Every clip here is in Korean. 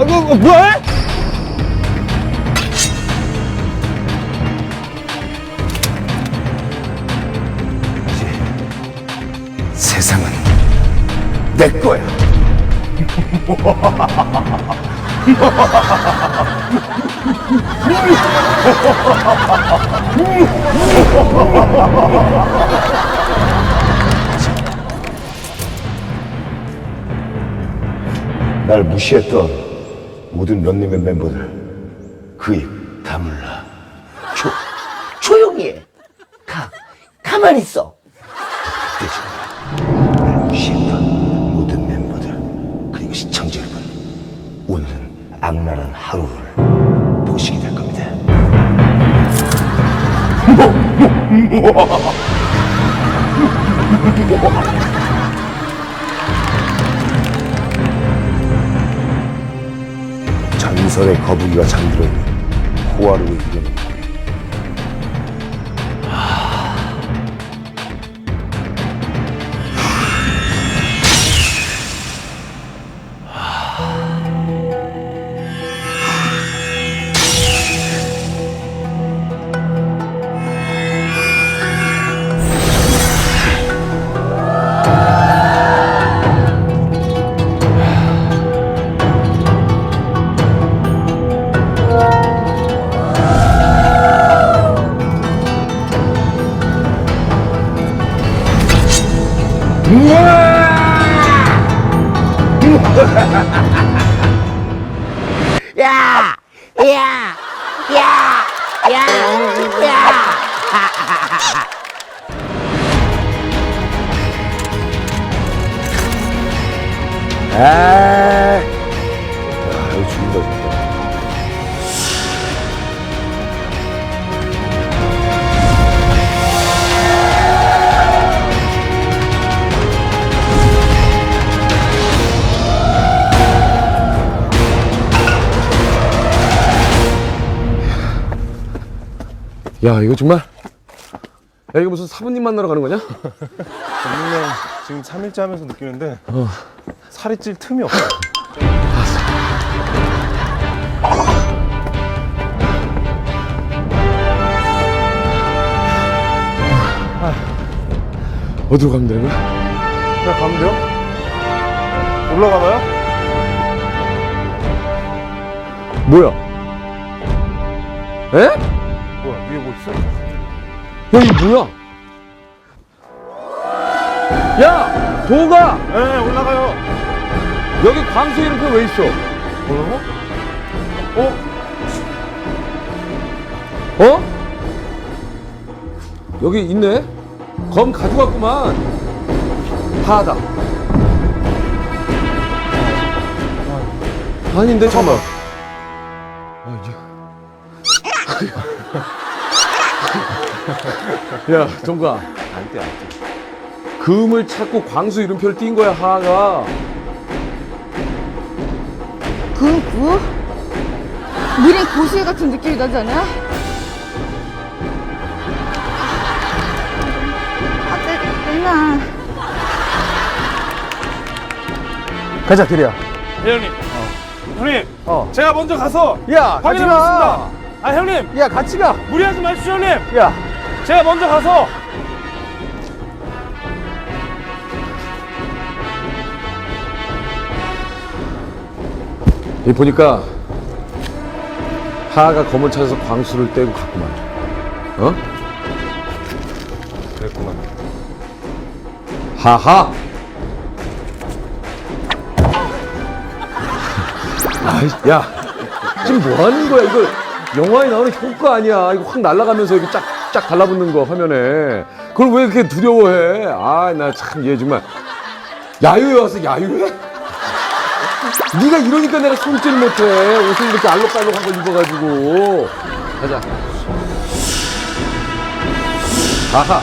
아, 너, 어, 뭐해? 세상은 내 거야. 날 무시했던 모든 런닝맨 멤버들 그 입 다물라. 조, 조용히 해. 가, 가만히 있어. 날 무시했던 모든 멤버들 그리고 시청자 여러분 오늘은 악랄한 하루를 보시게 될 겁니다. 전설의 거북이가 있는 호화로의 이름 야! 야! 야! 야! 야! 아, 야, 이거 정말. 야, 이거 무슨 사부님 만나러 가는 거냐? 형 지금 3일째 하면서 느끼는데 살이 찔 틈이 없어. 어디로 가면 되는 거야? 그냥 가면 돼요? 올라가봐요? 뭐야? 에? 뭐야 위에 뭐 있어? 야, 이거 뭐야? 야! 도가! 네 올라가요. 여기 광수 이름표 왜 있어? 뭐라고? 어? 어? 여기 있네? 검 가져갔구만. 하다. 아닌데, 잠깐만. 아, 이제. 야, 정가. 안 돼 안 돼. 금을 찾고 광수 이름표를 띈 거야, 하하가. 그, 그? 미래 고실 같은 느낌이 나지 않아요? 아, 떼, 떼나. 가자, 기리야. 형님. 형님. 어. 제가 먼저 가서 야, 같이 가. 확인해보겠습니다. 아 형님 야, 같이 가. 무리하지 마십시오 형님. 야. 제가 먼저 가서 이 보니까 하하가 검을 찾아서 광수를 떼고 갔구만. 어? 그랬구만. 하하. 아이, 야, 지금 뭐 하는 거야? 이거 영화에 나오는 효과 아니야. 이거 확 날아가면서 이렇게 쫙 쫙 달라붙는 거 화면에. 그걸 왜 이렇게 두려워해? 아, 나 참 얘 정말 야유에 와서 야유해? 네가 이러니까 내가 손질 못해. 옷을 이렇게 알록달록한 걸 입어가지고. 가자. 아하,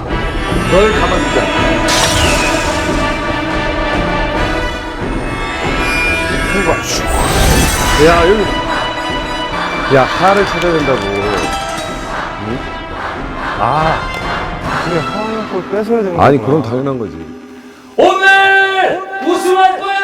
널 가만두자. 야, 여기. 야, 하를 찾아야 된다고. 아 그래 하와이안 콜 뺏어야 되는 아니 그건 당연한 거지. 오늘 우승할 거야.